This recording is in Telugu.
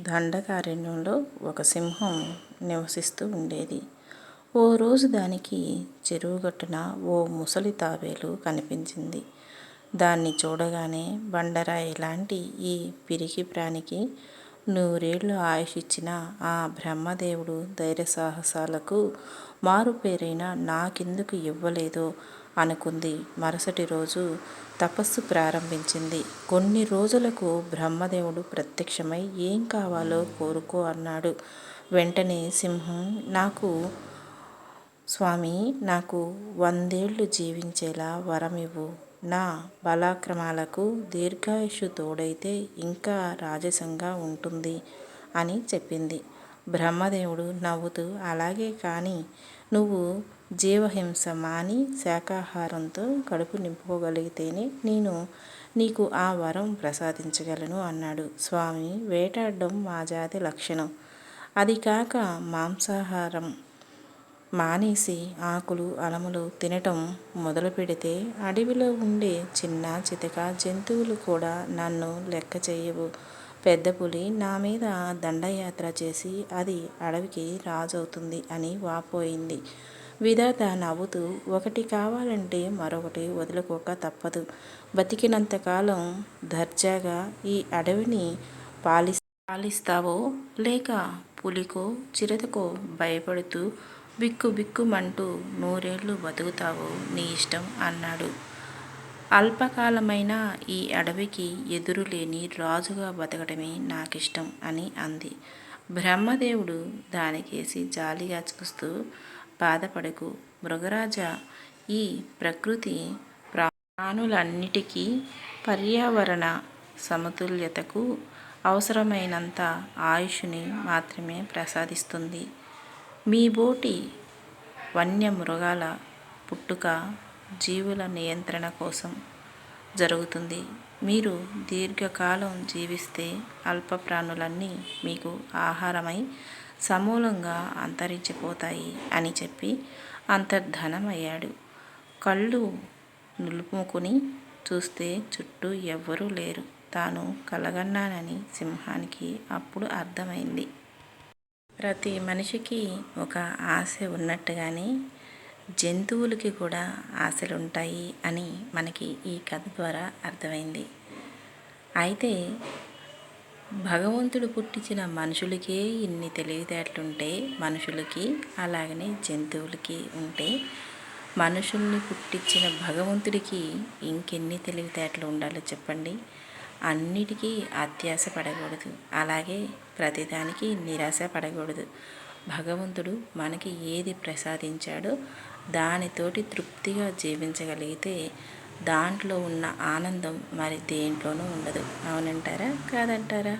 దండకారణ్యంలో ఒక సింహం నివసిస్తూ ఉండేది. ఓ రోజు దానికి చెరువుగట్టున ఓ ముసలి తాబేలు కనిపించింది. దాన్ని చూడగానే బండరాయిలాంటి ఈ పిరికి ప్రాణికి నూరేళ్ళు ఆయుష్షిచ్చిన ఆ బ్రహ్మదేవుడు ధైర్య సాహసాలకు మారుపేరైన నాకెందుకు ఇవ్వలేదో అనుకుంది. మరుసటి రోజు తపస్సు ప్రారంభించింది. కొన్ని రోజులకు బ్రహ్మదేవుడు ప్రత్యక్షమై ఏం కావాలో కోరుకో అన్నాడు. వెంటనే సింహం నాకు స్వామి నాకు వందేళ్ళు జీవించేలా వరమివ్వు. నా బలాక్రమాలకు దీర్ఘాయుషు తోడైతే ఇంకా రాజసంగా ఉంటుంది అని చెప్పింది. బ్రహ్మదేవుడు నవ్వుతూ అలాగే కానీ నువ్వు జీవహింస మాని శాకాహారంతో కడుపు నింపుకోగలిగితేనే నేను నీకు ఆ వరం ప్రసాదించగలను అన్నాడు. స్వామి వేటాడడం మా జాతి లక్షణం. అదీకాక మాంసాహారం మానేసి ఆకులు, అలములు తినటం మొదలుపెడితే అడవిలో ఉండే చిన్న చితక జంతువులు కూడా నన్ను లెక్క చేయవు పెద్ద పులి నా మీద దండయాత్ర చేసి అది అడవికి రాజవుతుంది అని వాపోయింది. విధాత నవ్వుతూ ఒకటి కావాలంటే మరొకటి వదులుకోక తప్పదు. బతికినంతకాలం దర్జాగా ఈ అడవిని పాలి పాలిస్తావో లేక పులికో చిరుతకో భయపడుతూ బిక్కుబిక్కుమంటూ నూరేళ్ళు బతుకుతావో నీ ఇష్టం అన్నాడు. అల్పకాలమైన ఈ అడవికి ఎదురులేని రాజుగా బతకడమే నాకిష్టం అని అంది. బ్రహ్మదేవుడు దానికేసి జాలిగా చూస్తూ బాధపడకు మృగరాజా! ఈ ప్రకృతి ప్రాణులన్నిటికీ పర్యావరణ సమతుల్యతకు అవసరమైనంత ఆయుష్ని మాత్రమే ప్రసాదిస్తుంది. మీ బోటి వన్య మృగాల పుట్టుక జీవుల నియంత్రణ కోసం జరుగుతుంది. మీరు దీర్ఘకాలం జీవిస్తే అల్ప ప్రాణులన్నీ మీకు ఆహారమై సమూలంగా అంతరించిపోతాయి అని చెప్పి అంతర్ధనమయ్యాడు కళ్ళు నులుపుకుని చూస్తే చుట్టూ ఎవ్వరూ లేరు. తాను కలగన్నానని సింహానికి అప్పుడు అర్థమైంది. ప్రతి మనిషికి ఒక ఆశ ఉన్నట్టుగానే జంతువులకి కూడా ఆశలుంటాయి అని మనకి ఈ కథ ద్వారా అర్థమైంది. అయితే భగవంతుడు పుట్టించిన మనుషులకే ఇన్ని తెలివితేటలుంటే మనుషులకి అలాగనే జంతువులకి ఉంటే మనుషుల్ని పుట్టించిన భగవంతుడికి ఇంకెన్ని తెలివితేటలు ఉండాలో చెప్పండి. అన్నిటికీ అత్యాశ పడకూడదు. అలాగే ప్రతిదానికి నిరాశ పడకూడదు. భగవంతుడు మనకి ఏది ప్రసాదించాడో దానితోటి తృప్తిగా జీవించగలిగితే దాంట్లో ఉన్న ఆనందం మరి దేంట్లోనూ ఉండదు. అవునంటారా? కాదంటారా?